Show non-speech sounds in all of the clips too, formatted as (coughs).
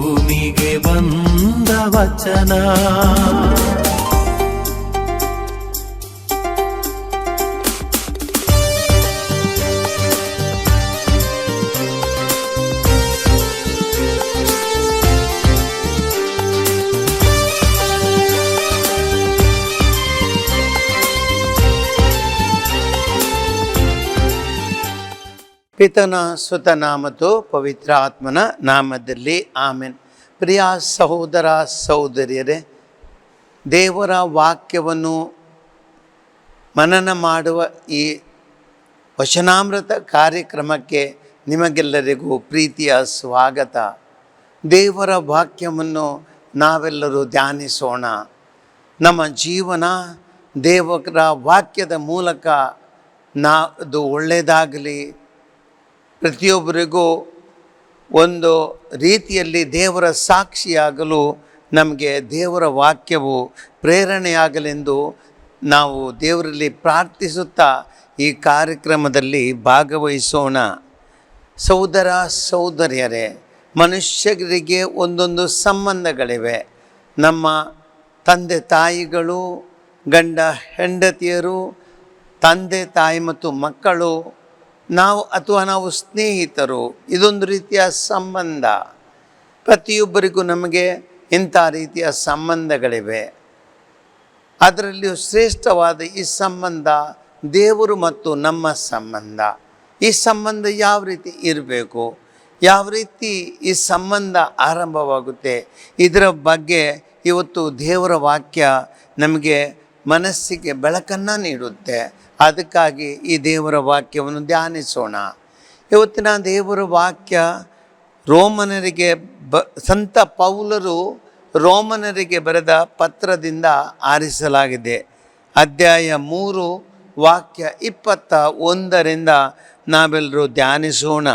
ಭೂಮಿಗೆ ಬಂದ ವಚನ. ಪಿತನ ಸುತನ ಮತ್ತು ಪವಿತ್ರಾತ್ಮನ ನಾಮದಲ್ಲಿ ಆಮೇನ್. ಪ್ರಿಯ ಸಹೋದರ ಸಹೋದರಿಯರೇ, ದೇವರ ವಾಕ್ಯವನ್ನು ಮನನ ಮಾಡುವ ಈ ವಚನಾಮೃತ ಕಾರ್ಯಕ್ರಮಕ್ಕೆ ನಿಮಗೆಲ್ಲರಿಗೂ ಪ್ರೀತಿಯ ಸ್ವಾಗತ. ದೇವರ ವಾಕ್ಯವನ್ನು ನಾವೆಲ್ಲರೂ ಧ್ಯಾನಿಸೋಣ. ನಮ್ಮ ಜೀವನ ದೇವರ ವಾಕ್ಯದ ಮೂಲಕ ನಾ, ಅದು ಒಳ್ಳೆಯದಾಗಲಿ ಪ್ರತಿಯೊಬ್ಬರಿಗೂ ಒಂದು ರೀತಿಯಲ್ಲಿ ದೇವರ ಸಾಕ್ಷಿಯಾಗಲು ನಮಗೆ ದೇವರ ವಾಕ್ಯವು ಪ್ರೇರಣೆಯಾಗಲೆಂದು ನಾವು ದೇವರಲ್ಲಿ ಪ್ರಾರ್ಥಿಸುತ್ತಾ ಈ ಕಾರ್ಯಕ್ರಮದಲ್ಲಿ ಭಾಗವಹಿಸೋಣ. ಸಹೋದರ, ಸಹೋದರಿಯರೇ, ಮನುಷ್ಯರಿಗೆ ಒಂದೊಂದು ಸಂಬಂಧಗಳಿವೆ. ನಮ್ಮ ತಂದೆ ತಾಯಿಗಳು, ಗಂಡ ಹೆಂಡತಿಯರು, ತಂದೆ ತಾಯಿ ಮತ್ತು ಮಕ್ಕಳು ನಾವು ಅಥವಾ ನಾವು ಸ್ನೇಹಿತರು, ಇದೊಂದು ರೀತಿಯ ಸಂಬಂಧ. ಪ್ರತಿಯೊಬ್ಬರಿಗೂ ನಮಗೆ ಇಂಥ ರೀತಿಯ ಸಂಬಂಧಗಳಿವೆ. ಅದರಲ್ಲಿಯೂ ಶ್ರೇಷ್ಠವಾದ ಈ ಸಂಬಂಧ ದೇವರು ಮತ್ತು ನಮ್ಮ ಸಂಬಂಧ. ಈ ಸಂಬಂಧ ಯಾವ ರೀತಿ ಇರಬೇಕು? ಯಾವ ರೀತಿ ಈ ಸಂಬಂಧ ಆರಂಭವಾಗುತ್ತೆ? ಇದರ ಬಗ್ಗೆ ಇವತ್ತು ದೇವರ ವಾಕ್ಯ ನಮಗೆ ಮನಸ್ಸಿಗೆ ಬೆಳಕನ್ನು ನೀಡುತ್ತೆ. ಅದಕ್ಕಾಗಿ ಈ ದೇವರ ವಾಕ್ಯವನ್ನು ಧ್ಯಾನಿಸೋಣ. ಇವತ್ತಿನ ದೇವರ ವಾಕ್ಯ ರೋಮನರಿಗೆ ಬ, ಸಂತ ಪೌಲರು ರೋಮನರಿಗೆ ಬರೆದ ಪತ್ರದಿಂದ ಆರಿಸಲಾಗಿದೆ. ಅಧ್ಯಾಯ ಮೂರು, ವಾಕ್ಯ ಇಪ್ಪತ್ತ ಒಂದರಿಂದ ನಾವೆಲ್ಲರೂ ಧ್ಯಾನಿಸೋಣ.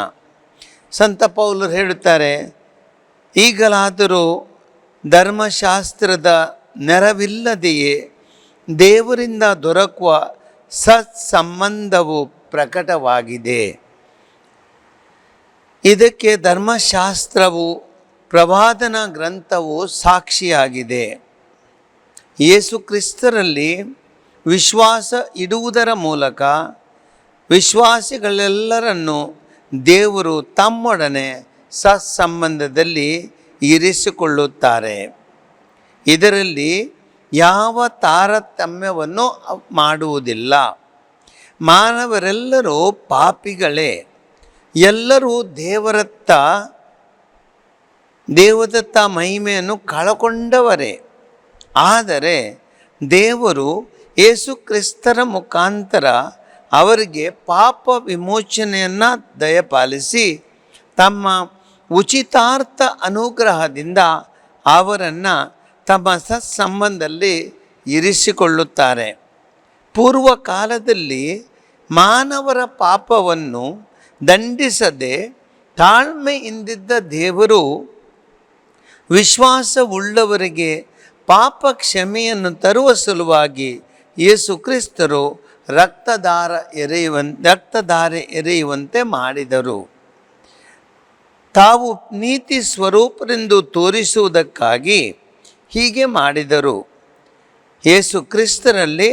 ಸಂತ ಪೌಲರು ಹೇಳುತ್ತಾರೆ, ಈಗಲಾದರೂ ಧರ್ಮಶಾಸ್ತ್ರದ ನೆರವಿಲ್ಲದೆಯೇ ದೇವರಿಂದ ದೊರಕುವ ಸತ್ಸಂಬಂಧವು ಪ್ರಕಟವಾಗಿದೆ. ಇದಕ್ಕೆ ಧರ್ಮಶಾಸ್ತ್ರವು, ಪ್ರವಾದನ ಗ್ರಂಥವು ಸಾಕ್ಷಿಯಾಗಿದೆ. ಯೇಸುಕ್ರಿಸ್ತರಲ್ಲಿ ವಿಶ್ವಾಸ ಇಡುವುದರ ಮೂಲಕ ವಿಶ್ವಾಸಿಗಳೆಲ್ಲರನ್ನು ದೇವರು ತಮ್ಮೊಡನೆ ಸತ್ಸಂಬಂಧದಲ್ಲಿ ಇರಿಸಿಕೊಳ್ಳುತ್ತಾರೆ. ಇದರಲ್ಲಿ ಯಾವ ತಾರತಮ್ಯವನ್ನು ಮಾಡುವುದಿಲ್ಲ. ಮಾನವರೆಲ್ಲರೂ ಪಾಪಿಗಳೇ. ಎಲ್ಲರೂ ದೇವರತ್ತ, ದೇವದತ್ತ ಮಹಿಮೆಯನ್ನು ಕಳಕೊಂಡವರೇ. ಆದರೆ ದೇವರು ಯೇಸುಕ್ರಿಸ್ತರ ಮುಖಾಂತರ ಅವರಿಗೆ ಪಾಪ ವಿಮೋಚನೆಯನ್ನು ದಯಪಾಲಿಸಿ ತಮ್ಮ ಉಚಿತಾರ್ಥ ಅನುಗ್ರಹದಿಂದ ಅವರನ್ನು ತಮ್ಮ ಸತ್ಸಂಬಂಧದಲ್ಲಿ ಇರಿಸಿಕೊಳ್ಳುತ್ತಾರೆ. ಪೂರ್ವ ಕಾಲದಲ್ಲಿ ಮಾನವರ ಪಾಪವನ್ನು ದಂಡಿಸದೆ ತಾಳ್ಮೆಯಿಂದಿದ್ದ ದೇವರು ವಿಶ್ವಾಸವುಳ್ಳವರಿಗೆ ಪಾಪ ಕ್ಷಮೆಯನ್ನು ತರುವ ಸಲುವಾಗಿ ಯೇಸು ಕ್ರಿಸ್ತರು ರಕ್ತದಾರ ಎರೆಯುವ, ರಕ್ತಧಾರೆ ಎರೆಯುವಂತೆ ಮಾಡಿದರು. ತಾವು ನೀತಿ ಸ್ವರೂಪರೆಂದು ತೋರಿಸುವುದಕ್ಕಾಗಿ ಹೀಗೆ ಮಾಡಿದರು. ಯೇಸು ಕ್ರಿಸ್ತರಲ್ಲಿ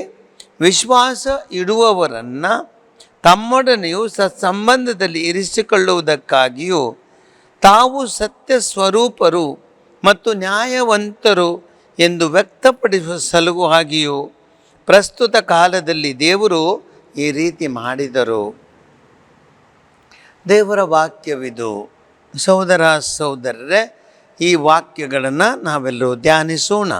ವಿಶ್ವಾಸ ಇಡುವವರನ್ನು ತಮ್ಮೊಡನೆಯೂ ಸತ್ಸಂಬಂಧದಲ್ಲಿ ಇರಿಸಿಕೊಳ್ಳುವುದಕ್ಕಾಗಿಯೂ ತಾವು ಸತ್ಯ ಸ್ವರೂಪರು ಮತ್ತು ನ್ಯಾಯವಂತರು ಎಂದು ವ್ಯಕ್ತಪಡಿಸುವ ಸಲುವಾಗಿಯೂ ಪ್ರಸ್ತುತ ಕಾಲದಲ್ಲಿ ದೇವರು ಈ ರೀತಿ ಮಾಡಿದರು. ದೇವರ ವಾಕ್ಯವಿದು. ಸಹೋದರ ಸಹೋದರರೇ ಈ ವಾಕ್ಯಗಳನ್ನು ನಾವೆಲ್ಲರೂ ಧ್ಯಾನಿಸೋಣ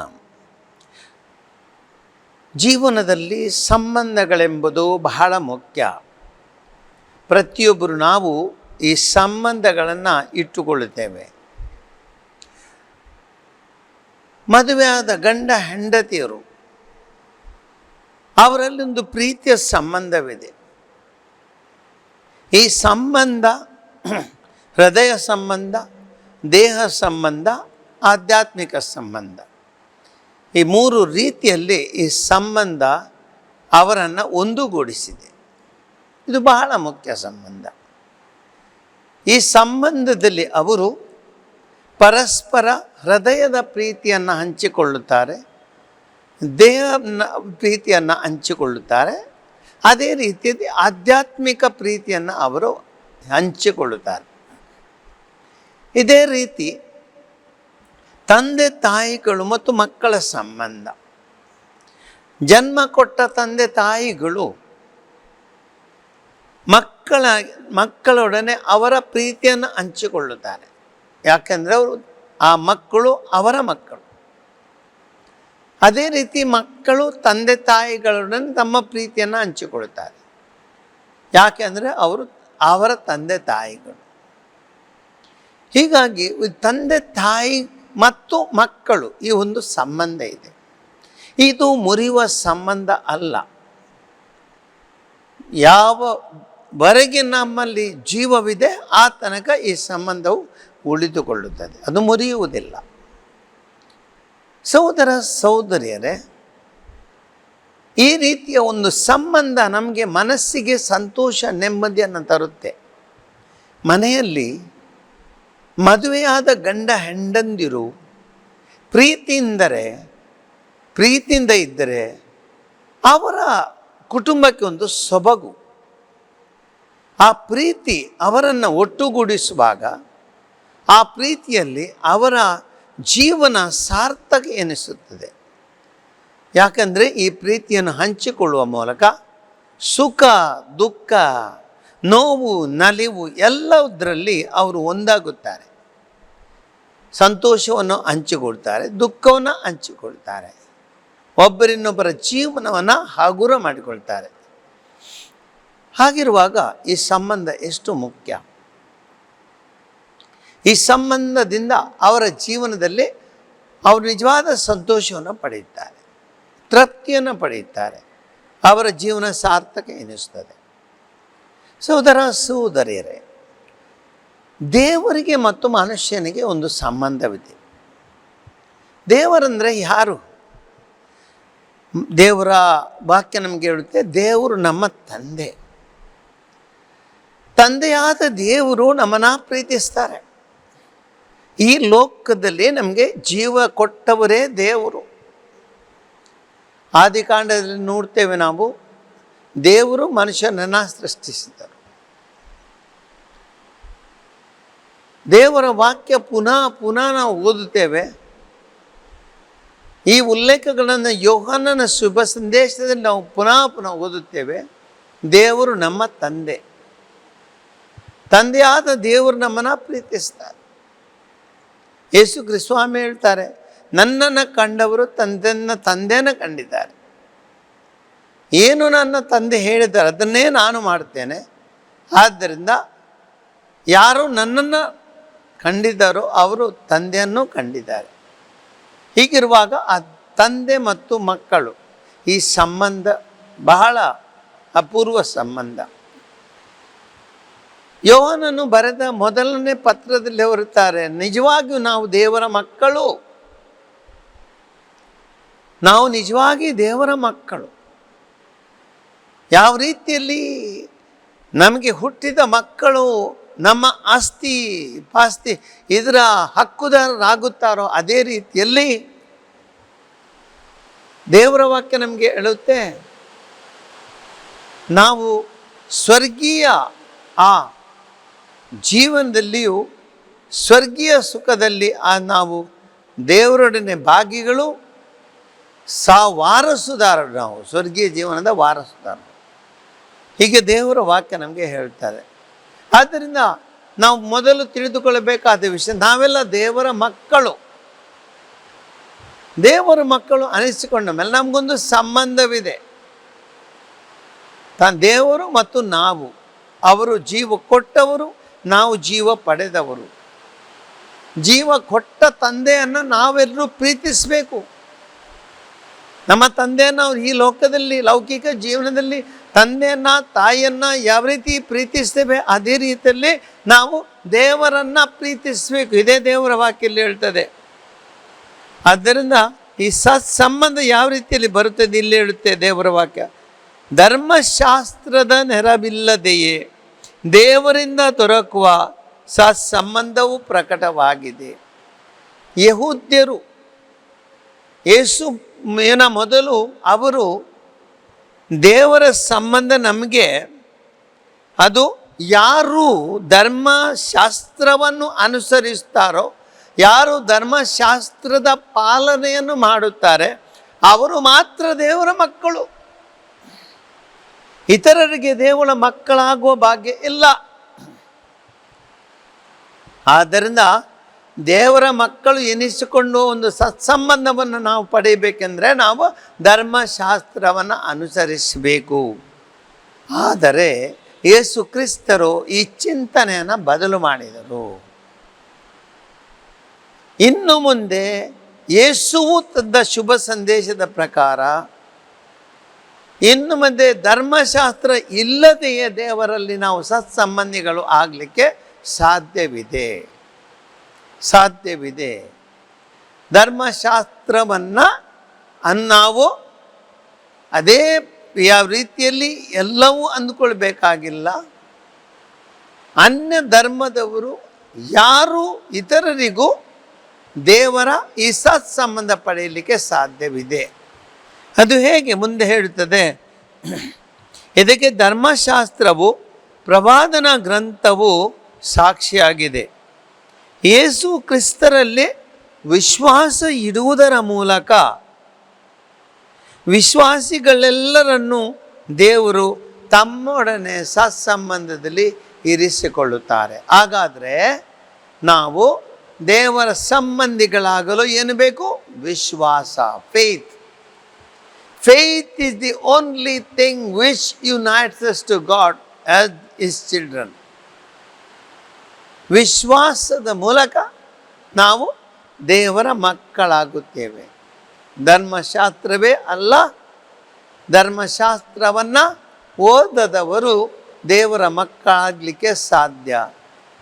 ಜೀವನದಲ್ಲಿ ಸಂಬಂಧಗಳೆಂಬುದು ಬಹಳ ಮುಖ್ಯ ಪ್ರತಿಯೊಬ್ಬರು ನಾವು ಈ ಸಂಬಂಧಗಳನ್ನು ಇಟ್ಟುಕೊಳ್ಳುತ್ತೇವೆ ಮದುವೆಯಾದ ಗಂಡ ಹೆಂಡತಿಯರು ಅವರಲ್ಲಿ ಒಂದು ಪ್ರೀತಿಯ ಸಂಬಂಧವಿದೆ ಈ ಸಂಬಂಧ ಹೃದಯ ಸಂಬಂಧ ದೇಹ ಸಂಬಂಧ, ಆಧ್ಯಾತ್ಮಿಕ ಸಂಬಂಧ. ಈ ಮೂರು ರೀತಿಯಲ್ಲಿ ಈ ಸಂಬಂಧ ಅವರನ್ನು ಒಂದುಗೂಡಿಸಿದೆ. ಇದು ಬಹಳ ಮುಖ್ಯ ಸಂಬಂಧ. ಈ ಸಂಬಂಧದಲ್ಲಿ ಅವರು ಪರಸ್ಪರ ಹೃದಯದ ಪ್ರೀತಿಯನ್ನು ಹಂಚಿಕೊಳ್ಳುತ್ತಾರೆ ದೇಹ ಪ್ರೀತಿಯನ್ನು ಹಂಚಿಕೊಳ್ಳುತ್ತಾರೆ, ಅದೇ ರೀತಿಯಲ್ಲಿ ಆಧ್ಯಾತ್ಮಿಕ ಪ್ರೀತಿಯನ್ನು ಅವರು ಹಂಚಿಕೊಳ್ಳುತ್ತಾರೆ. ಇದೇ ರೀತಿ ತಂದೆ ತಾಯಿಗಳು ಮತ್ತು ಮಕ್ಕಳ ಸಂಬಂಧ. ಜನ್ಮ ಕೊಟ್ಟ ತಂದೆ ತಾಯಿಗಳು ಮಕ್ಕಳ, ಮಕ್ಕಳೊಡನೆ ಅವರ ಪ್ರೀತಿಯನ್ನು ಹಂಚಿಕೊಳ್ಳುತ್ತಾರೆ. ಯಾಕೆಂದರೆ ಅವರು ಆ ಮಕ್ಕಳು ಅವರ ಮಕ್ಕಳು. ಅದೇ ರೀತಿ ಮಕ್ಕಳು ತಂದೆ ತಾಯಿಗಳೊಡನೆ ತಮ್ಮ ಪ್ರೀತಿಯನ್ನು ಹಂಚಿಕೊಳ್ಳುತ್ತಾರೆ. ಯಾಕೆಂದರೆ ಅವರು ಅವರ ತಂದೆ ತಾಯಿಗಳು. ಹೀಗಾಗಿ ತಂದೆ, ತಾಯಿ ಮತ್ತು ಮಕ್ಕಳು ಈ ಒಂದು ಸಂಬಂಧ ಇದೆ. ಇದು ಮುರಿಯುವ ಸಂಬಂಧ ಅಲ್ಲ. ಯಾವವರೆಗೆ ನಮ್ಮಲ್ಲಿ ಜೀವವಿದೆ, ಆ ತನಕ ಈ ಸಂಬಂಧವು ಉಳಿದುಕೊಳ್ಳುತ್ತದೆ. ಅದು ಮುರಿಯುವುದಿಲ್ಲ. ಸಹೋದರ, ಸಹೋದರಿಯರೇ, ಈ ರೀತಿಯ ಒಂದು ಸಂಬಂಧ ನಮಗೆ ಮನಸ್ಸಿಗೆ ಸಂತೋಷ, ನೆಮ್ಮದಿಯನ್ನು ತರುತ್ತೆ. ಮನೆಯಲ್ಲಿ ಮದುವೆಯಾದ ಗಂಡ ಹೆಂಡಂದಿರು ಪ್ರೀತಿಯಿಂದರೆ, ಪ್ರೀತಿಯಿಂದ ಇದ್ದರೆ ಅವರ ಕುಟುಂಬಕ್ಕೆ ಒಂದು ಸೊಬಗು. ಆ ಪ್ರೀತಿ ಅವರನ್ನು ಒಟ್ಟುಗೂಡಿಸುವಾಗ ಆ ಪ್ರೀತಿಯಲ್ಲಿ ಅವರ ಜೀವನ ಸಾರ್ಥಕ ಎನಿಸುತ್ತದೆ. ಯಾಕಂದರೆ ಈ ಪ್ರೀತಿಯನ್ನು ಹಂಚಿಕೊಳ್ಳುವ ಮೂಲಕ ಸುಖ, ದುಃಖ ನೋವು, ನಲಿವು ಎಲ್ಲದರಲ್ಲಿ ಅವರು ಒಂದಾಗುತ್ತಾರೆ. ಸಂತೋಷವನ್ನು ಹಂಚಿಕೊಳ್ತಾರೆ, ದುಃಖವನ್ನು ಹಂಚಿಕೊಳ್ತಾರೆ. ಒಬ್ಬರಿನ್ನೊಬ್ಬರ ಜೀವನವನ್ನು ಹಗುರ ಮಾಡಿಕೊಳ್ತಾರೆ. ಹಾಗಿರುವಾಗ ಈ ಸಂಬಂಧ ಎಷ್ಟು ಮುಖ್ಯ? ಈ ಸಂಬಂಧದಿಂದ ಅವರ ಜೀವನದಲ್ಲಿ ಅವರು ನಿಜವಾದ ಸಂತೋಷವನ್ನು ಪಡೆಯುತ್ತಾರೆ, ತೃಪ್ತಿಯನ್ನು ಪಡೆಯುತ್ತಾರೆ. ಅವರ ಜೀವನ ಸಾರ್ಥಕ ಎನಿಸ್ತದೆ. ಸೋದರ ಸೋದರಿಯರೇ ದೇವರಿಗೆ ಮತ್ತು ಮನುಷ್ಯನಿಗೆ ಒಂದು ಸಂಬಂಧವಿದೆ. ದೇವರಂದರೆ ಯಾರು? ದೇವರ ವಾಕ್ಯ ನಮಗೆ ಹೇಳುತ್ತೆ, ದೇವರು ನಮ್ಮ ತಂದೆ. ತಂದೆಯಾದ ದೇವರು ನಮ್ಮನ್ನ ಪ್ರೀತಿಸ್ತಾರೆ. ಈ ಲೋಕದಲ್ಲಿ ನಮಗೆ ಜೀವ ಕೊಟ್ಟವರೇ ದೇವರು. ಆದಿಕಾಂಡದಲ್ಲಿ ನೋಡ್ತೇವೆ ನಾವು ದೇವರು ಮನುಷ್ಯನನ್ನು ಸೃಷ್ಟಿಸಿದರು ದೇವರ ವಾಕ್ಯ ಪುನಃ ಪುನಃ ನಾವು ಓದುತ್ತೇವೆ. ಈ ಉಲ್ಲೇಖಗಳನ್ನು ಯೋಹಾನನ ಶುಭ ಸಂದೇಶದಲ್ಲಿ ನಾವು ಪುನಃ ಪುನಃ ಓದುತ್ತೇವೆ. ದೇವರು ನಮ್ಮ ತಂದೆ. ತಂದೆಯಾದ ದೇವರು ನಮ್ಮನ್ನು ಪ್ರೀತಿಸ್ತಾರೆ. ಯೇಸು ಕ್ರಿಸ್ವಾಮಿ ಹೇಳ್ತಾರೆ, ನನ್ನನ್ನು ಕಂಡವರು ತಂದೆನ ತಂದೆಯನ್ನು ಕಂಡಿದ್ದಾರೆ. ಏನು ನನ್ನ ತಂದೆ ಹೇಳಿದ್ದಾರೆ, ಅದನ್ನೇ ನಾನು ಮಾಡ್ತೇನೆ ಆದ್ದರಿಂದ ಯಾರು ನನ್ನನ್ನು ಕಂಡಿದ್ದಾರೋ ಅವರು ತಂದೆಯನ್ನು ಕಂಡಿದ್ದಾರೆ. ಹೀಗಿರುವಾಗ ಆ ತಂದೆ ಮತ್ತು ಮಕ್ಕಳು ಈ ಸಂಬಂಧ, ಬಹಳ ಅಪೂರ್ವ ಸಂಬಂಧ. ಯೋಹನನ್ನು ಬರೆದ ಮೊದಲನೇ ಪತ್ರದಲ್ಲಿ ಹೊರುತ್ತಾರೆ ನಿಜವಾಗಿಯೂ ನಾವು ದೇವರ ಮಕ್ಕಳು. ನಾವು ನಿಜವಾಗಿ ದೇವರ ಮಕ್ಕಳು. ಯಾವ ರೀತಿಯಲ್ಲಿ ನಮಗೆ ಹುಟ್ಟಿದ ಮಕ್ಕಳು ನಮ್ಮ ಆಸ್ತಿ ಪಾಸ್ತಿ ಇದರ ಹಕ್ಕುದಾರರಾಗುತ್ತಾರೋ ಅದೇ ರೀತಿಯಲ್ಲಿ ದೇವರ ವಾಕ್ಯ ನಮಗೆ ಹೇಳುತ್ತೆ, ನಾವು ಸ್ವರ್ಗೀಯ ಆ ಜೀವನದಲ್ಲಿಯೂ ಸ್ವರ್ಗೀಯ ಸುಖದಲ್ಲಿ ಆ ನಾವು ದೇವರೊಡನೆ ಭಾಗಿಗಳು, ಸಾ ವಾರಸುದಾರರು ನಾವು, ಸ್ವರ್ಗೀಯ ಜೀವನದ ವಾರಸುದಾರರು. ಹೀಗೆ ದೇವರ ವಾಕ್ಯ ನಮಗೆ ಹೇಳ್ತಾರೆ. ಆದ್ದರಿಂದ ನಾವು ಮೊದಲು ತಿಳಿದುಕೊಳ್ಳಬೇಕಾದ ವಿಷಯ, ನಾವೆಲ್ಲ ದೇವರ ಮಕ್ಕಳು. ದೇವರ ಮಕ್ಕಳು ಅನಿಸಿಕೊಂಡ ಮೇಲೆ ನಮಗೊಂದು ಸಂಬಂಧವಿದೆ. ತಾನು ದೇವರು ಮತ್ತು ನಾವು, ಅವರು ಜೀವ ಕೊಟ್ಟವರು, ನಾವು ಜೀವ ಪಡೆದವರು. ಜೀವ ಕೊಟ್ಟ ತಂದೆಯನ್ನು ನಾವೆಲ್ಲರೂ ಪ್ರೀತಿಸಬೇಕು. ನಮ್ಮ ತಂದೆಯನ್ನು ಅವರು ಈ ಲೋಕದಲ್ಲಿ, ಲೌಕಿಕ ಜೀವನದಲ್ಲಿ ತಂದೆಯನ್ನ, ತಾಯಿಯನ್ನು ಯಾವ ರೀತಿ ಪ್ರೀತಿಸ್ತೇವೆ, ಅದೇ ರೀತಿಯಲ್ಲಿ ನಾವು ದೇವರನ್ನು ಪ್ರೀತಿಸಬೇಕು. ಇದೇ ದೇವರ ವಾಕ್ಯಲ್ಲಿ ಹೇಳ್ತದೆ. ಆದ್ದರಿಂದ ಈ ಸತ್ಸಂಬಂಧ ಯಾವ ರೀತಿಯಲ್ಲಿ ಬರುತ್ತದೆ ಇಲ್ಲಿ ಹೇಳುತ್ತೆ ದೇವರ ವಾಕ್ಯ. ಧರ್ಮಶಾಸ್ತ್ರದ ನೆರವಿಲ್ಲದೆಯೇ ದೇವರಿಂದ ದೊರಕುವ ಸತ್ಸಂಬಂಧವು ಪ್ರಕಟವಾಗಿದೆ. ಯಹೂದ್ಯರು, ಯೇಸು ಏನ ಮೊದಲು ಅವರು ದೇವರ ಸಂಬಂಧ ನಮಗೆ ಅದು ಯಾರು ಧರ್ಮಶಾಸ್ತ್ರವನ್ನು ಅನುಸರಿಸ್ತಾರೋ, ಯಾರು ಧರ್ಮಶಾಸ್ತ್ರದ ಪಾಲನೆಯನ್ನು ಮಾಡುತ್ತಾರೆ, ಅವರು ಮಾತ್ರ ದೇವರ ಮಕ್ಕಳು. ಇತರರಿಗೆ ದೇವರ ಮಕ್ಕಳಾಗುವ ಭಾಗ್ಯ ಇಲ್ಲ. ಆದ್ದರಿಂದ ದೇವರ ಮಕ್ಕಳು ಎನಿಸಿಕೊಂಡು ಒಂದು ಸತ್ಸಂಬಂಧವನ್ನು ನಾವು ಪಡೆಯಬೇಕೆಂದರೆ ನಾವು ಧರ್ಮಶಾಸ್ತ್ರವನ್ನು ಅನುಸರಿಸಬೇಕು. ಆದರೆ ಯೇಸು ಕ್ರಿಸ್ತರು ಈ ಚಿಂತನೆಯನ್ನು ಬದಲು ಮಾಡಿದರು. ಇನ್ನು ಮುಂದೆ ಯೇಸುವು ತದ್ದ ಶುಭ ಸಂದೇಶದ ಪ್ರಕಾರ ಇನ್ನು ಮುಂದೆ ಧರ್ಮಶಾಸ್ತ್ರ ಇಲ್ಲದೆಯೇ ದೇವರಲ್ಲಿ ನಾವು ಸತ್ಸಂಬಂಧಿಗಳು ಆಗಲಿಕ್ಕೆ ಸಾಧ್ಯವಿದೆ. ಸಾಧ್ಯವಿದೆ. ಧರ್ಮಶಾಸ್ತ್ರವನ್ನು ನಾವು ಅದೇ ಯಾವ ರೀತಿಯಲ್ಲಿ ಎಲ್ಲವೂ ಅಂದುಕೊಳ್ಬೇಕಾಗಿಲ್ಲ. ಅನ್ಯ ಧರ್ಮದವರು ಯಾರು ಇತರರಿಗೂ ದೇವರ ಈ ಸತ್ ಸಂಬಂಧ ಪಡೆಯಲಿಕ್ಕೆ ಸಾಧ್ಯವಿದೆ. ಅದು ಹೇಗೆ ಮುಂದೆ ಹೇಳುತ್ತದೆ. ಇದಕ್ಕೆ ಧರ್ಮಶಾಸ್ತ್ರವು ಪ್ರವಾದನ ಗ್ರಂಥವು ಸಾಕ್ಷಿಯಾಗಿದೆ. ಯೇಸು ಕ್ರಿಸ್ತರಲ್ಲಿ ವಿಶ್ವಾಸ ಇಡುವುದರ ಮೂಲಕ ವಿಶ್ವಾಸಿಗಳೆಲ್ಲರನ್ನು ದೇವರು ತಮ್ಮೊಡನೆ ಸತ್ಸಂಬಂಧದಲ್ಲಿ ಇರಿಸಿಕೊಳ್ಳುತ್ತಾರೆ. ಹಾಗಾದರೆ ನಾವು ದೇವರ ಸಂಬಂಧಿಗಳಾಗಲು ಏನು ಬೇಕು? ವಿಶ್ವಾಸ faith faith is the only thing which unites to God as is children ವಿಶ್ವಾಸದ ಮೂಲಕ ನಾವು ದೇವರ ಮಕ್ಕಳಾಗುತ್ತೇವೆ. ಧರ್ಮಶಾಸ್ತ್ರವೇ ಅಲ್ಲ, ಧರ್ಮಶಾಸ್ತ್ರವನ್ನು ಓದದವರು ದೇವರ ಮಕ್ಕಳಾಗಲಿಕ್ಕೆ ಸಾಧ್ಯ.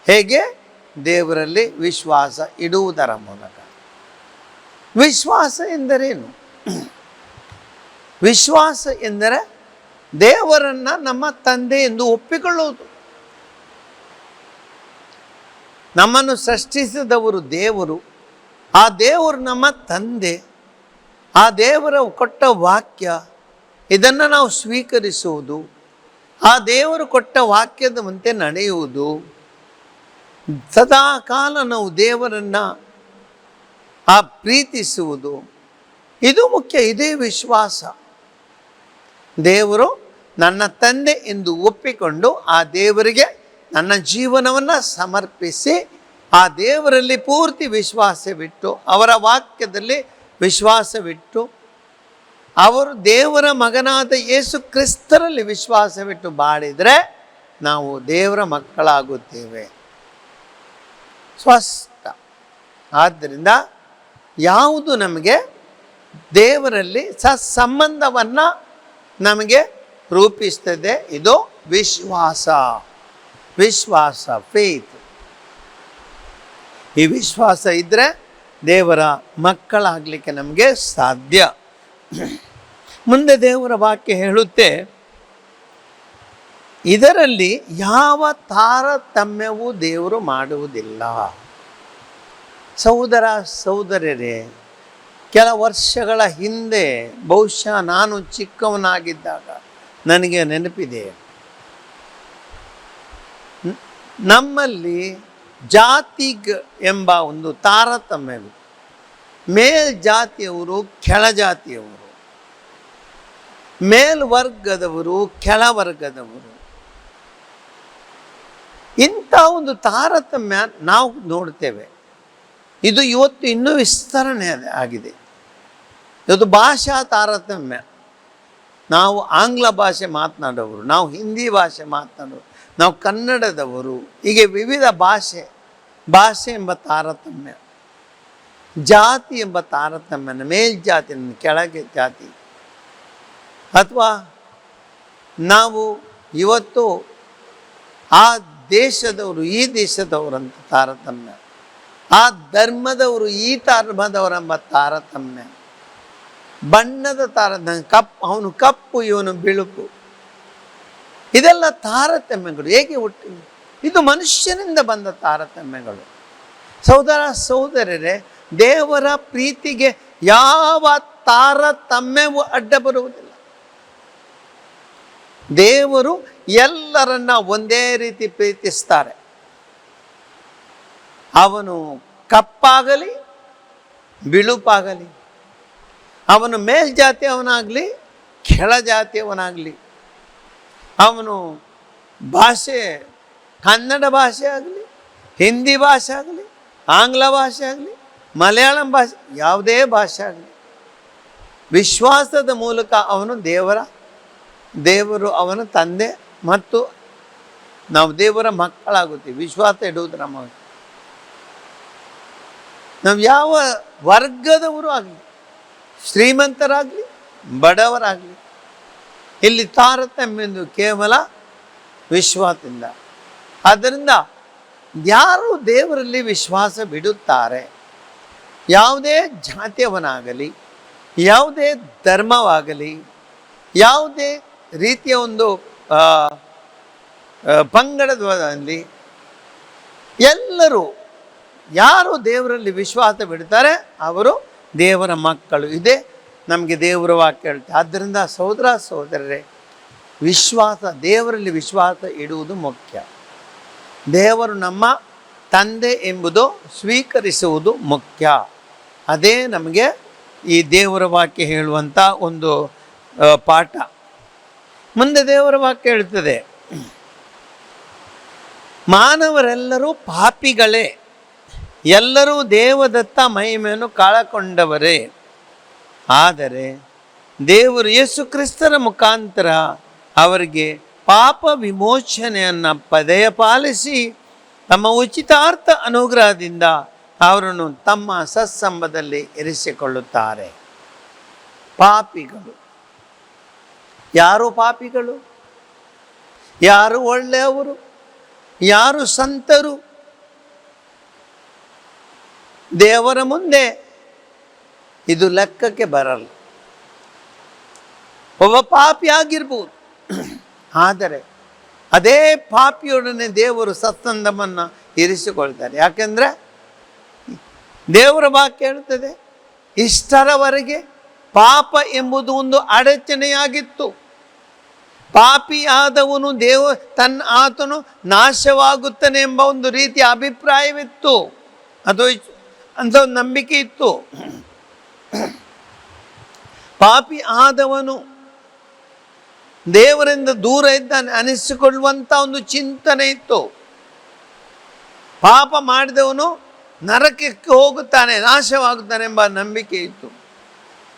ಹೇಗೆ? ದೇವರಲ್ಲಿ ವಿಶ್ವಾಸ ಇಡುವುದರ ಮೂಲಕ. ವಿಶ್ವಾಸ ಎಂದರೇನು? ವಿಶ್ವಾಸ ಎಂದರೆ ದೇವರನ್ನು ನಮ್ಮ ತಂದೆ ಎಂದು ಒಪ್ಪಿಕೊಳ್ಳುವುದು. ನಮ್ಮನ್ನು ಸೃಷ್ಟಿಸಿದವರು ದೇವರು, ಆ ದೇವರು ನಮ್ಮ ತಂದೆ, ಆ ದೇವರ ಕೊಟ್ಟ ವಾಕ್ಯ, ಇದನ್ನು ನಾವು ಸ್ವೀಕರಿಸುವುದು, ಆ ದೇವರು ಕೊಟ್ಟ ವಾಕ್ಯದಂತೆ ನಡೆಯುವುದು. ಸದಾ ಕಾಲ ನಾವು ದೇವರನ್ನು, ಆ ಪ್ರೀತಿಸುವುದು. ಇದು ಮುಖ್ಯ, ಇದೇ ವಿಶ್ವಾಸ. ದೇವರು ನನ್ನ ತಂದೆ ಎಂದು ಒಪ್ಪಿಕೊಂಡು ಆ ದೇವರಿಗೆ ನನ್ನ ಜೀವನವನ್ನು ಸಮರ್ಪಿಸಿ ಆ ದೇವರಲ್ಲಿ ಪೂರ್ತಿ ವಿಶ್ವಾಸವಿಟ್ಟು, ಅವರ ವಾಕ್ಯದಲ್ಲಿ ವಿಶ್ವಾಸವಿಟ್ಟು, ಅವರು ದೇವರ ಮಗನಾದ ಯೇಸು ಕ್ರಿಸ್ತರಲ್ಲಿ ವಿಶ್ವಾಸವಿಟ್ಟು ಬಾಳಿದರೆ ನಾವು ದೇವರ ಮಕ್ಕಳಾಗುತ್ತೇವೆ. ಸ್ವಸ್ಥ ಆದ್ದರಿಂದ ಯಾವುದು ನಮಗೆ ದೇವರಲ್ಲಿ ಸತ್ಸಂಬಂಧವನ್ನು ನಮಗೆ ರೂಪಿಸ್ತದೆ, ಇದು ವಿಶ್ವಾಸ. ವಿಶ್ವಾಸ ಫೇತ್ ಈ ವಿಶ್ವಾಸ ಇದ್ದರೆ ದೇವರ ಮಕ್ಕಳಾಗಲಿಕ್ಕೆ ನಮಗೆ ಸಾಧ್ಯ. ಮುಂದೆ ದೇವರ ವಾಕ್ಯ ಹೇಳುತ್ತೆ, ಇದರಲ್ಲಿ ಯಾವ ತಾರತಮ್ಯವೂ ದೇವರು ಮಾಡುವುದಿಲ್ಲ. ಸಹೋದರ, ಸಹೋದರರೇ, ಕೆಲ ವರ್ಷಗಳ ಹಿಂದೆ ಬಹುಶಃ ನಾನು ಚಿಕ್ಕವನಾಗಿದ್ದಾಗ ನನಗೆ ನೆನಪಿದೆ. ನಮ್ಮಲ್ಲಿ ಜಾತಿಗ್ ಎಂಬ ಒಂದು ತಾರತಮ್ಯವಿದೆ. ಮೇಲ್ಜಾತಿಯವರು ಕೆಳಜಾತಿಯವರು ಮೇಲ್ವರ್ಗದವರು ಕೆಳವರ್ಗದವರು ಇಂಥ ಒಂದು ತಾರತಮ್ಯ ನಾವು ನೋಡ್ತೇವೆ. ಇದು ಇವತ್ತು ಇನ್ನೂ ವಿಸ್ತರಣೆ ಆಗಿದೆ. ಇವತ್ತು ಭಾಷಾ ತಾರತಮ್ಯ. ನಾವು ಆಂಗ್ಲ ಭಾಷೆ ಮಾತನಾಡೋರು, ನಾವು ಹಿಂದಿ ಭಾಷೆ ಮಾತನಾಡೋರು ನಾವು ಕನ್ನಡದವರು. ಹೀಗೆ ವಿವಿಧ ಭಾಷೆ ಭಾಷೆ ಎಂಬ ತಾರತಮ್ಯ, ಜಾತಿ ಎಂಬ ತಾರತಮ್ಯ ಮೇಲ್ಜಾತಿ ಕೆಳಗೆ ಜಾತಿ. ಅಥವಾ ನಾವು ಇವತ್ತು ಆ ದೇಶದವರು, ಈ ದೇಶದವರಂತ ತಾರತಮ್ಯ, ಆ ಧರ್ಮದವರು, ಈ ಧರ್ಮದವರೆಂಬ ತಾರತಮ್ಯ, ಬಣ್ಣದ ತಾರತಮ್ಯ ಕಪ್ಪು ಅವನು ಕಪ್ಪು, ಇವನು ಬಿಳುಪು. ಇದೆಲ್ಲ ತಾರತಮ್ಯಗಳು ಹೇಗೆ ಹುಟ್ಟಿವೆ ಇದು ಮನುಷ್ಯನಿಂದ ಬಂದ ತಾರತಮ್ಯಗಳು. ಸಹೋದರ ಸಹೋದರರೇ, ದೇವರ ಪ್ರೀತಿಗೆ ಯಾವ ತಾರತಮ್ಯವೂ ಅಡ್ಡ ಬರುವುದಿಲ್ಲ. ದೇವರು ಎಲ್ಲರನ್ನ ಒಂದೇ ರೀತಿ ಪ್ರೀತಿಸ್ತಾರೆ. ಅವನು ಕಪ್ಪಾಗಲಿ, ಬಿಳುಪಾಗಲಿ, ಅವನು ಮೇಲ್ಜಾತಿಯವನಾಗಲಿ, ಕೆಳಜಾತಿಯವನಾಗಲಿ ಅವನು ಭಾಷೆ, ಕನ್ನಡ ಭಾಷೆ ಆಗಲಿ, ಹಿಂದಿ ಭಾಷೆ ಆಗಲಿ, ಆಂಗ್ಲ ಭಾಷೆ ಆಗಲಿ, ಮಲಯಾಳಂ ಭಾಷೆ, ಯಾವುದೇ ಭಾಷೆ ಆಗಲಿ, ವಿಶ್ವಾಸದ ಮೂಲಕ ಅವನು ದೇವರ, ದೇವರು ಅವನ ತಂದೆ ಮತ್ತು ನಾವು ದೇವರ ಮಕ್ಕಳಾಗುತ್ತೀವಿ. ವಿಶ್ವಾಸ ಇಡುವುದು ನಮ್ಮ ನಾವು ಯಾವ ವರ್ಗದವರು ಆಗಲಿ, ಶ್ರೀಮಂತರಾಗಲಿ, ಬಡವರಾಗಲಿ ಇಲ್ಲಿ ತಾರತಮ್ಯಂದು ಕೇವಲ ವಿಶ್ವಾಸದಿಂದ. ಆದ್ದರಿಂದ ಯಾರು ದೇವರಲ್ಲಿ ವಿಶ್ವಾಸ ಬಿಡುತ್ತಾರೆ? ಯಾವುದೇ ಜಾತಿಯವನಾಗಲಿ ಯಾವುದೇ ಧರ್ಮವಾಗಲಿ, ಯಾವುದೇ ರೀತಿಯ ಒಂದು ಪಂಗಡದಲ್ಲಿ ಎಲ್ಲರೂ ಯಾರು ದೇವರಲ್ಲಿ ವಿಶ್ವಾಸ ಬಿಡ್ತಾರೆ? ಅವರು ದೇವರ ಮಕ್ಕಳು. ಇದೇ ನಮಗೆ ದೇವರ ವಾಕ್ಯ ಹೇಳ್ತೆ. ಆದ್ದರಿಂದ ಸಹೋದರ ಸಹೋದರರೇ, ವಿಶ್ವಾಸ, ದೇವರಲ್ಲಿ ವಿಶ್ವಾಸ ಇಡುವುದು ಮುಖ್ಯ. ದೇವರು ನಮ್ಮ ತಂದೆ ಎಂಬುದು ಸ್ವೀಕರಿಸುವುದು ಮುಖ್ಯ. ಅದೇ ನಮಗೆ ಈ ದೇವರ ವಾಕ್ಯ ಹೇಳುವಂಥ ಒಂದು ಪಾಠ. ಮುಂದೆ ದೇವರ ವಾಕ್ಯ ಹೇಳ್ತದೆ. ಮಾನವರೆಲ್ಲರೂ ಪಾಪಿಗಳೇ. ಎಲ್ಲರೂ ದೇವದತ್ತ ಮಹಿಮೆಯನ್ನು ಕಳಕೊಂಡವರೇ. ಆದರೆ ದೇವರು ಯೇಸು ಕ್ರಿಸ್ತರ ಮುಖಾಂತರ ಅವರಿಗೆ ಪಾಪ ವಿಮೋಚನೆಯನ್ನು ಪದಯ ಪಾಲಿಸಿ ತಮ್ಮ ಉಚಿತಾರ್ಥ ಅನುಗ್ರಹದಿಂದ ಅವರನ್ನು ತಮ್ಮ ಸತ್ಸಂಬದಲ್ಲಿ ಇರಿಸಿಕೊಳ್ಳುತ್ತಾರೆ. ಪಾಪಿಗಳು. ಯಾರು ಪಾಪಿಗಳು? ಯಾರು ಒಳ್ಳೆಯವರು? ಯಾರು ಸಂತರು? ದೇವರ ಮುಂದೆ ಇದು ಲೆಕ್ಕಕ್ಕೆ ಬರಲ್ಲ. ಒಬ್ಬ ಪಾಪಿ ಆಗಿರ್ಬೋದು. ಆದರೆ ಅದೇ ಪಾಪಿಯೊಡನೆ ದೇವರು ಸತ್ಸಂಗವನ್ನು ಇರಿಸಿಕೊಳ್ತಾರೆ. ಯಾಕೆಂದರೆ ದೇವರ ವಾಕ್ಯ ಹೇಳ್ತದೆ ಇಷ್ಟರವರೆಗೆ ಪಾಪ ಎಂಬುದು ಒಂದು ಅಡಚಣೆಯಾಗಿತ್ತು. ಪಾಪಿಯಾದವನು ದೇವ, ತನ್ನ ಆತನು ನಾಶವಾಗುತ್ತಾನೆ ಎಂಬ ಒಂದು ರೀತಿಯ ಅಭಿಪ್ರಾಯವಿತ್ತು. ಅದು ಅಂತ ಒಂದು ನಂಬಿಕೆ ಇತ್ತು. (coughs) ಪಾಪಿ ಆದವನು ದೇವರಿಂದ ದೂರ ಇದ್ದಾನೆ ಅನಿಸಿಕೊಳ್ಳುವಂಥ ಒಂದು ಚಿಂತನೆ ಇತ್ತು. ಪಾಪ ಮಾಡಿದವನು ನರಕಕ್ಕೆ ಹೋಗುತ್ತಾನೆ, ನಾಶವಾಗುತ್ತಾನೆ ಎಂಬ ನಂಬಿಕೆ ಇತ್ತು.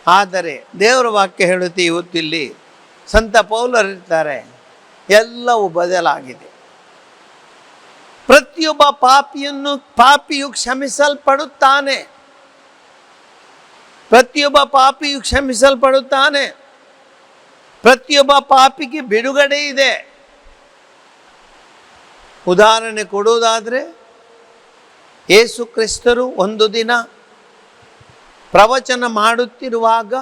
ಆದರೆ ದೇವರ ವಾಕ್ಯ ಹೇಳುತ್ತೆ ಇವತ್ತಿಲ್ಲಿ ಸಂತ ಪೌಲರಿರ್ತಾರೆ, ಎಲ್ಲವೂ ಬದಲಾಗಿದೆ. ಪ್ರತಿಯೊಬ್ಬ ಪಾಪಿಯನ್ನು, ಪಾಪಿಯು ಕ್ಷಮಿಸಲ್ಪಡುತ್ತಾನೆ. ಪ್ರತಿಯೊಬ್ಬ ಪಾಪಿಯು ಕ್ಷಮಿಸಲ್ಪಡುತ್ತಾನೆ. ಪ್ರತಿಯೊಬ್ಬ ಪಾಪಿಗೆ ಬಿಡುಗಡೆ ಇದೆ. ಉದಾಹರಣೆ ಕೊಡುವುದಾದರೆ, ಯೇಸು ಕ್ರಿಸ್ತರು ಒಂದು ದಿನ ಪ್ರವಚನ ಮಾಡುತ್ತಿರುವಾಗ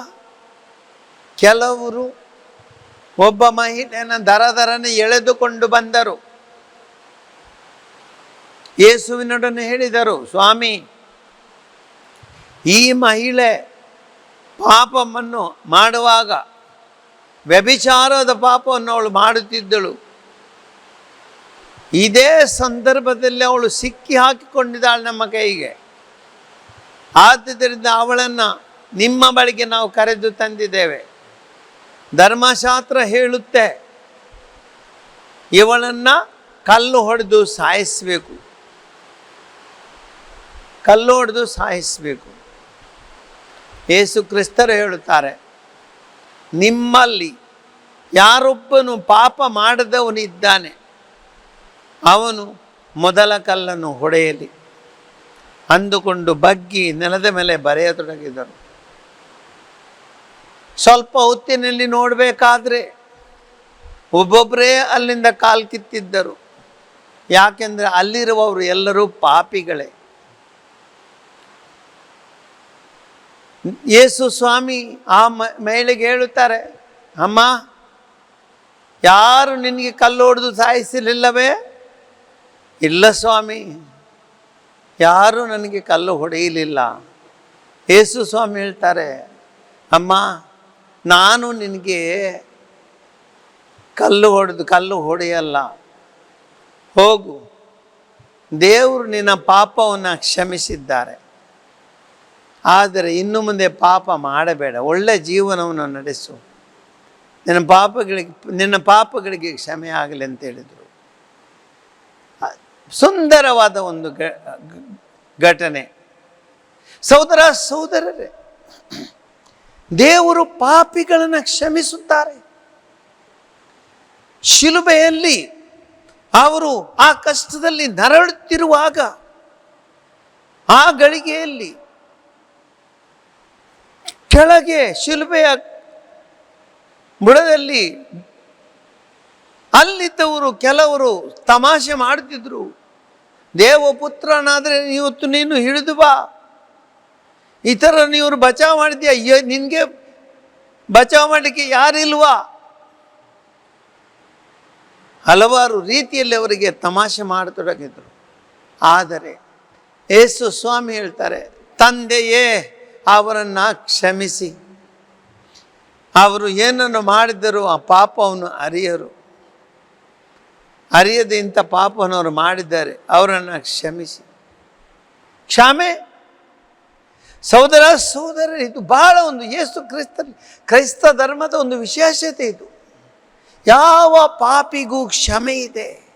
ಕೆಲವರು ಒಬ್ಬ ಮಹಿಳೆಯನ್ನು ದರ ದರನೆ ಎಳೆದುಕೊಂಡು ಬಂದರು. ಯೇಸುವಿನೊಡನೆ ಹೇಳಿದರು, ಸ್ವಾಮಿ, ಈ ಮಹಿಳೆ ಪಾಪವನ್ನು ಮಾಡುವಾಗ ವ್ಯಭಿಚಾರದ ಪಾಪವನ್ನು ಅವಳು ಮಾಡುತ್ತಿದ್ದಳು. ಇದೇ ಸಂದರ್ಭದಲ್ಲಿ ಅವಳು ಸಿಕ್ಕಿ ಹಾಕಿಕೊಂಡಿದ್ದಾಳೆ ನಮ್ಮ ಕೈಗೆ. ಆದ್ದರಿಂದ ಅವಳನ್ನು ನಿಮ್ಮ ಬಳಿಗೆ ನಾವು ಕರೆದು ತಂದಿದ್ದೇವೆ. ಧರ್ಮಶಾಸ್ತ್ರ ಹೇಳುತ್ತೆ, ಇವಳನ್ನು ಕಲ್ಲು ಹೊಡೆದು ಸಾಯಿಸಬೇಕು. ಕಲ್ಲು ಹೊಡೆದು ಸಾಯಿಸಬೇಕು. ಯೇಸು ಕ್ರಿಸ್ತರು ಹೇಳುತ್ತಾರೆ, ನಿಮ್ಮಲ್ಲಿ ಯಾರೊಬ್ಬನು ಪಾಪ ಮಾಡದವನಿದ್ದಾನೆ, ಅವನು ಮೊದಲ ಕಲ್ಲನ್ನು ಹೊಡೆಯಲಿ. ಅಂದುಕೊಂಡು ಬಗ್ಗಿ ನೆಲದ ಮೇಲೆ ಬರೆಯತೊಡಗಿದರು. ಸ್ವಲ್ಪ ಹೊತ್ತಿನಲ್ಲಿ ನೋಡಬೇಕಾದ್ರೆ ಒಬ್ಬೊಬ್ಬರೇ ಅಲ್ಲಿಂದ ಕಾಲು ಕಿತ್ತಿದ್ದರು. ಯಾಕೆಂದರೆ ಅಲ್ಲಿರುವವರು ಎಲ್ಲರೂ ಪಾಪಿಗಳೇ. ಯೇಸು ಸ್ವಾಮಿ ಆ ಮಹಿಳೆಗೆ ಹೇಳುತ್ತಾರೆ, ಅಮ್ಮ, ಯಾರು ನಿನಗೆ ಕಲ್ಲು ಹೊಡೆದು ಸಾಯಿಸಲಿಲ್ಲವೇ? ಇಲ್ಲ ಸ್ವಾಮಿ, ಯಾರು ನನಗೆ ಕಲ್ಲು ಹೊಡೆಯಲಿಲ್ಲ. ಯೇಸು ಸ್ವಾಮಿ ಹೇಳ್ತಾರೆ, ಅಮ್ಮ, ನಾನು ನಿನಗೆ ಕಲ್ಲು ಹೊಡೆದು, ಕಲ್ಲು ಹೊಡೆಯಲ್ಲ. ಹೋಗು, ದೇವರು ನಿನ್ನ ಪಾಪವನ್ನು ಕ್ಷಮಿಸಿದ್ದಾರೆ. ಆದರೆ ಇನ್ನು ಮುಂದೆ ಪಾಪ ಮಾಡಬೇಡ. ಒಳ್ಳೆ ಜೀವನವನ್ನು ನಡೆಸು. ನಿನ್ನ ಪಾಪಗಳಿಗೆ ನಿನ್ನ ಪಾಪಗಳಿಗೆ ಕ್ಷಮೆ ಆಗಲಿ ಅಂತ ಹೇಳಿದರು. ಸುಂದರವಾದ ಒಂದು ಘಟನೆ. ಸಹೋದರ, ಸಹೋದರರೇ, ದೇವರು ಪಾಪಿಗಳನ್ನು ಕ್ಷಮಿಸುತ್ತಾರೆ. ಶಿಲುಬೆಯಲ್ಲಿ ಅವರು ಆ ಕಷ್ಟದಲ್ಲಿ ನರಳುತ್ತಿರುವಾಗ, ಆ ಗಳಿಗೆಯಲ್ಲಿ ಕೆಳಗೆ ಶಿಲ್ಬೆಯ ಬುಡದಲ್ಲಿ ಅಲ್ಲಿದ್ದವರು ಕೆಲವರು ತಮಾಷೆ ಮಾಡ್ತಿದ್ರು ದೇವಪುತ್ರನಾದರೆ ಇವತ್ತು ನೀನು ಹಿಡಿದು ಬಾ. ಇತರ ನೀವರು ನೀವು ಬಚಾವ್ ಮಾಡಿದ್ಯಾ? ಅಯ್ಯೋ ನಿನಗೆ ಬಚಾವ್ ಮಾಡಲಿಕ್ಕೆ ಯಾರಿಲ್ವಾ? ಹಲವಾರು ರೀತಿಯಲ್ಲಿ ಅವರಿಗೆ ತಮಾಷೆ ಮಾಡತೊಡಗಿದ್ರು. ಆದರೆ ಏಸು ಸ್ವಾಮಿ ಹೇಳ್ತಾರೆ, ತಂದೆಯೇ ಅವರನ್ನು ಕ್ಷಮಿಸಿ. ಅವರು ಏನನ್ನು ಮಾಡಿದರೂ ಆ ಪಾಪವನ್ನು ಅರಿಯರು. ಅರಿಯದೆ ಇಂಥ ಪಾಪವನ್ನು ಅವರು ಮಾಡಿದ್ದಾರೆ, ಅವರನ್ನು ಕ್ಷಮಿಸಿ. ಕ್ಷಮೆ. ಸಹೋದರ ಸಹೋದರ ಇದು ಬಹಳ ಒಂದು ಯೇಸು ಕ್ರಿಸ್ತ, ಕ್ರೈಸ್ತ ಧರ್ಮದ ಒಂದು ವಿಶೇಷತೆ ಇದು. ಯಾವ ಪಾಪಿಗೂ ಕ್ಷಮೆ ಇದೆ.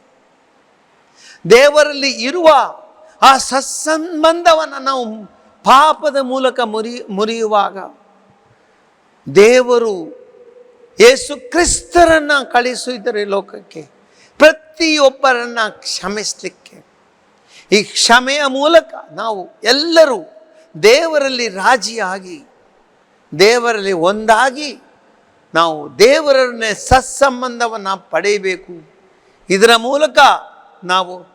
ದೇವರಲ್ಲಿ ಇರುವ ಆ ಸತ್ಸಂಬಂಧವನ್ನು ನಾವು ಪಾಪದ ಮೂಲಕ ಮುರಿ, ಮುರಿಯುವಾಗ ದೇವರು ಯೇಸು ಕ್ರಿಸ್ತರನ್ನು ಕಳಿಸಿದರೆ ಲೋಕಕ್ಕೆ. ಪ್ರತಿಯೊಬ್ಬರನ್ನು ಕ್ಷಮಿಸಲಿಕ್ಕೆ. ಈ ಕ್ಷಮೆಯ ಮೂಲಕ ನಾವು ಎಲ್ಲರೂ ದೇವರಲ್ಲಿ ರಾಜಿಯಾಗಿ, ದೇವರಲ್ಲಿ ಒಂದಾಗಿ ನಾವು ದೇವರನ್ನೇ ಸತ್ಸಂಬಂಧವನ್ನು ಪಡೆಯಬೇಕು. ಇದರ ಮೂಲಕ ನಾವು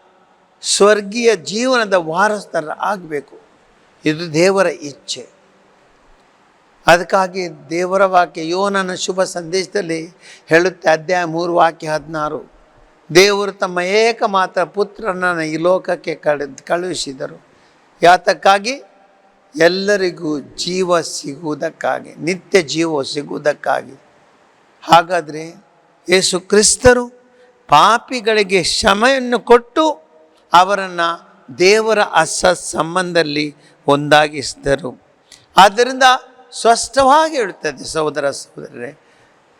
ಸ್ವರ್ಗೀಯ ಜೀವನದ ವಾರಸ್ಥರ ಆಗಬೇಕು ಇದು ದೇವರ ಇಚ್ಛೆ. ಅದಕ್ಕಾಗಿ ದೇವರ ವಾಕ್ಯ ಯೋನನ ಶುಭ ಸಂದೇಶದಲ್ಲಿ ಹೇಳುತ್ತೆ ಅಧ್ಯಾಯ ಮೂರು ವಾಕ್ಯ ಹದಿನಾರು. ದೇವರು ತಮ್ಮ ಏಕಮಾತ್ರ ಪುತ್ರನನ್ನು ಈ ಲೋಕಕ್ಕೆ ಕಳೆ, ಕಳುಹಿಸಿದರು. ಯಾತಕ್ಕಾಗಿ? ಎಲ್ಲರಿಗೂ ಜೀವ ಸಿಗುವುದಕ್ಕಾಗಿ, ನಿತ್ಯ ಜೀವ ಸಿಗುವುದಕ್ಕಾಗಿ. ಹಾಗಾದರೆ ಯೇಸು ಕ್ರಿಸ್ತರು ಪಾಪಿಗಳಿಗೆ ಕ್ಷಮೆಯನ್ನು ಕೊಟ್ಟು ಅವರನ್ನು ದೇವರ ಅಸ ಸಂಬಂಧದಲ್ಲಿ ಒಂದಾಗಿಸಿದರು ಆದ್ದರಿಂದ ಸ್ಪಷ್ಟವಾಗಿ ಹೇಳುತ್ತದೆ, ಸಹೋದರ ಸಹೋದರರೇ,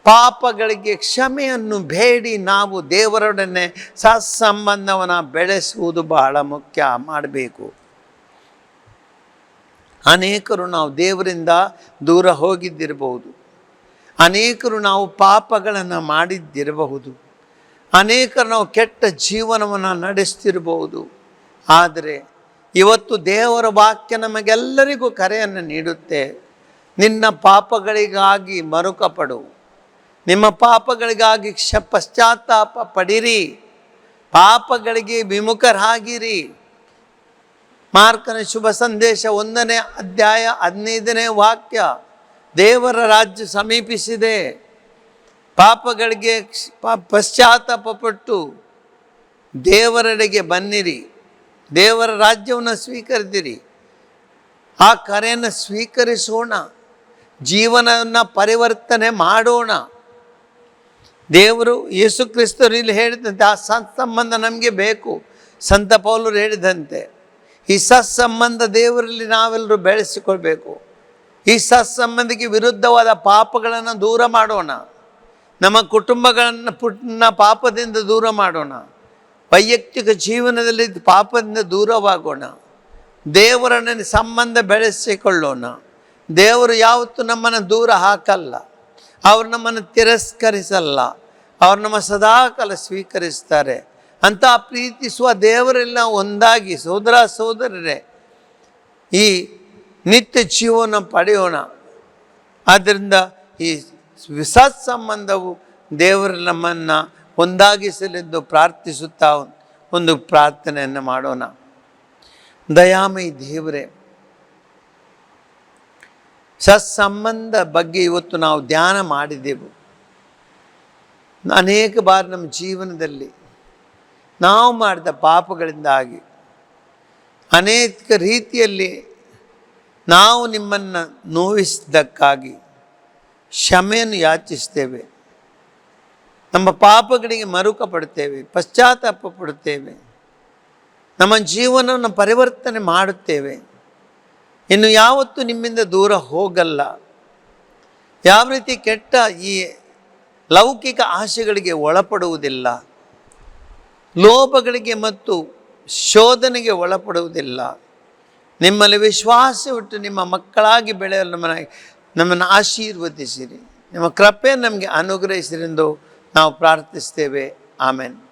ಪಾಪಗಳಿಗೆ ಕ್ಷಮೆಯನ್ನು ಬೇಡಿ, ನಾವು ದೇವರೊಡನೆ ಸತ್ಸಂಬಂಧವನ್ನು ಬೆಳೆಸುವುದು ಬಹಳ ಮುಖ್ಯ ಮಾಡಬೇಕು. ಅನೇಕರು ನಾವು ದೇವರಿಂದ ದೂರ ಹೋಗಿದ್ದಿರಬಹುದು. ಅನೇಕರು ನಾವು ಪಾಪಗಳನ್ನು ಮಾಡಿದ್ದಿರಬಹುದು. ಅನೇಕರು ನಾವು ಕೆಟ್ಟ ಜೀವನವನ್ನು ನಡೆಸ್ತಿರಬಹುದು. ಆದರೆ ಇವತ್ತು ದೇವರ ವಾಕ್ಯ ನಮಗೆಲ್ಲರಿಗೂ ಕರೆಯನ್ನು ನೀಡುತ್ತೆ. ನಿನ್ನ ಪಾಪಗಳಿಗಾಗಿ ಮರುಕಪಡು. ನಿಮ್ಮ ಪಾಪಗಳಿಗಾಗಿ ಕ್ಷ ಪಶ್ಚಾತ್ತಾಪ ಪಡಿರಿ. ಪಾಪಗಳಿಗೆ ವಿಮುಖರಾಗಿರಿ. ಮಾರ್ಕನ ಶುಭ ಸಂದೇಶ ಒಂದನೇ ಅಧ್ಯಾಯ ಹದಿನೈದನೇ ವಾಕ್ಯ. ದೇವರ ರಾಜ್ಯ ಸಮೀಪಿಸಿದೆ. ಪಾಪಗಳಿಗೆ ಪಶ್ಚಾತ್ತಾಪ ಪಟ್ಟು ದೇವರೆಡೆಗೆ ಬನ್ನಿರಿ. ದೇವರ ರಾಜ್ಯವನ್ನು ಸ್ವೀಕರಿಸಿರಿ ಆ ಕರೆಯನ್ನು ಸ್ವೀಕರಿಸೋಣ. ಜೀವನವನ್ನು ಪರಿವರ್ತನೆ ಮಾಡೋಣ. ದೇವರು ಯೇಸು ಕ್ರಿಸ್ತರು ಇಲ್ಲಿ ಹೇಳಿದಂತೆ, ಆ ಸತ್ಸಂಬಂಧ ನಮಗೆ ಬೇಕು. ಸಂತ ಪೌಲರು ಹೇಳಿದಂತೆ, ಈ ಸತ್ಸಂಬಂಧ ದೇವರಲ್ಲಿ ನಾವೆಲ್ಲರೂ ಬೆಳೆಸಿಕೊಳ್ಬೇಕು. ಈ ಸತ್ಸಂಬಂಧಕ್ಕೆ ವಿರುದ್ಧವಾದ ಪಾಪಗಳನ್ನು ದೂರ ಮಾಡೋಣ. ನಮ್ಮ ಕುಟುಂಬಗಳನ್ನು ಪುಟ್ಟ ಪಾಪದಿಂದ ದೂರ ಮಾಡೋಣ. ವೈಯಕ್ತಿಕ ಜೀವನದಲ್ಲಿ ಪಾಪದಿಂದ ದೂರವಾಗೋಣ. ದೇವರನ್ನು ಸಂಬಂಧ ಬೆಳೆಸಿಕೊಳ್ಳೋಣ. ದೇವರು ಯಾವತ್ತೂ ನಮ್ಮನ್ನು ದೂರ ಹಾಕಲ್ಲ. ಅವರು ನಮ್ಮನ್ನು ತಿರಸ್ಕರಿಸಲ್ಲ. ಅವ್ರು ನಮ್ಮ ಸದಾಕಾಲ ಸ್ವೀಕರಿಸ್ತಾರೆ. ಅಂತ ಪ್ರೀತಿಸುವ ದೇವರೆಲ್ಲ ಒಂದಾಗಿ ಸೋದರ ಸೋದರರೇ, ಈ ನಿತ್ಯ ಜೀವನ ಪಡೆಯೋಣ. ಆದ್ದರಿಂದ ಈ ವಿಸತ್ ಸಂಬಂಧವು ದೇವರು ನಮ್ಮನ್ನು ಒಂದಾಗಿಸಲೆಂದು ಪ್ರಾರ್ಥಿಸುತ್ತಾ ಒಂದು ಪ್ರಾರ್ಥನೆಯನ್ನು ಮಾಡೋಣ. ದಯಾಮಯಿ ದೇವರೇ, ಸತ್ಸಂಬಂಧ ಬಗ್ಗೆ ಇವತ್ತು ನಾವು ಧ್ಯಾನ ಮಾಡಿದೆವು. ಅನೇಕ ಬಾರಿ ನಮ್ಮ ಜೀವನದಲ್ಲಿ ನಾವು ಮಾಡಿದ ಪಾಪಗಳಿಂದಾಗಿ ಅನೇಕ ರೀತಿಯಲ್ಲಿ ನಾವು ನಿಮ್ಮನ್ನು ನೋವಿಸಿದ್ದಕ್ಕಾಗಿ ಕ್ಷಮೆಯನ್ನು ಯಾಚಿಸ್ತೇವೆ. ನಮ್ಮ ಪಾಪಗಳಿಗೆ ಮರುಕ ಪಡುತ್ತೇವೆ ಪಶ್ಚಾತ್ತಾಪ ಪಡುತ್ತೇವೆ ನಮ್ಮ ಜೀವನವನ್ನು ಪರಿವರ್ತನೆ ಮಾಡುತ್ತೇವೆ. ಇನ್ನು ಯಾವತ್ತೂ ನಿಮ್ಮಿಂದ ದೂರ ಹೋಗಲ್ಲ. ಯಾವ ರೀತಿ ಕೆಟ್ಟ ಈ ಲೌಕಿಕ ಆಶೆಗಳಿಗೆ ಒಳಪಡುವುದಿಲ್ಲ. ಲೋಭಗಳಿಗೆ ಮತ್ತು ಶೋಧನೆಗೆ ಒಳಪಡುವುದಿಲ್ಲ. ನಿಮ್ಮಲ್ಲಿ ವಿಶ್ವಾಸವಿಟ್ಟು ನಿಮ್ಮ ಮಕ್ಕಳಾಗಿ ಬೆಳೆಯಲು ನಮ್ಮನ್ನು ನಮ್ಮನ್ನು ಆಶೀರ್ವದಿಸಿರಿ. ನಿಮ್ಮ ಕೃಪೆ ನಮಗೆ ಅನುಗ್ರಹಿಸಿರೆಂದು ನಾವು ಪ್ರಾರ್ಥಿಸ್ತೇವೆ. ಆಮೇನ್.